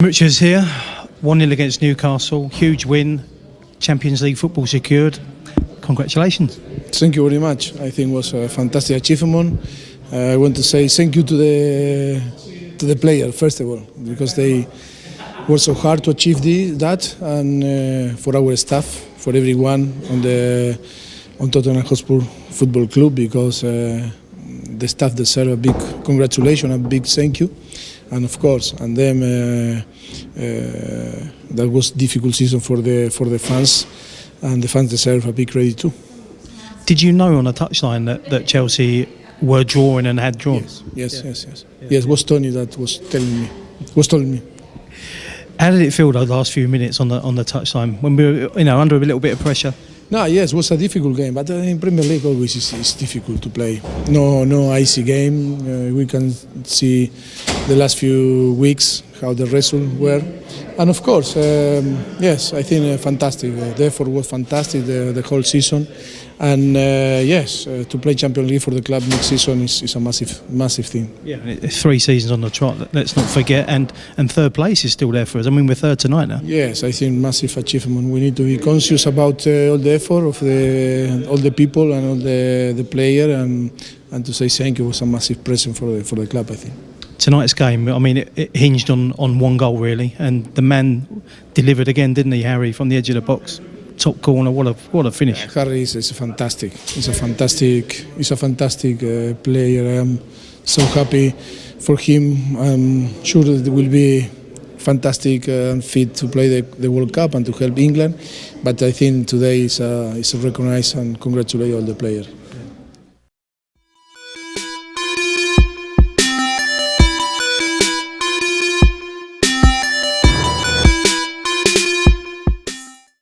Richards here, 1 0 against Newcastle, huge win, Champions League football secured. Congratulations. Thank you very much. I think it was a fantastic achievement. Uh, I want to say thank you to the to the player first of all because they worked so hard to achieve the, that, and uh, for our staff, for everyone on the on Tottenham Hotspur Football Club because uh, the staff deserve a big congratulations, a big thank you, and of course, and then uh, uh, that was difficult season for the for the fans, and the fans deserve a big credit too. Did you know on the touchline that, that Chelsea were drawing and had drawn? Yes, yes, yes, yes. Yes, was Tony that was telling me. Was telling me. How did it feel those last few minutes on the on the touchline when we were you know under a little bit of pressure? No, yes, it was a difficult game, but uh, in Premier League always is, is difficult to play. No, no icy game. Uh, we can see the last few weeks how the results were, and of course, um, yes, I think uh, fantastic. Uh, the effort was fantastic the, the whole season, and uh, yes, uh, to play Champions League for the club next season is, is a massive, massive thing. Yeah, three seasons on the trot. Let's not forget, and and third place is still there for us. I mean, we're third tonight now. Yes, I think massive achievement. We need to be conscious about uh, all the effort of the all the people and all the the player, and and to say thank you was a massive present for the for the club. I think. Tonight's game, I mean, it, it hinged on on one goal really, and the man delivered again, didn't he, Harry, from the edge of the box, top corner. What a what a finish. Harry is, is fantastic. He's a fantastic. He's a fantastic uh, player. I'm so happy for him. I'm sure that it will be fantastic uh, fit to play the, the World Cup and to help England. But I think today is uh, is recognized and congratulate all the players.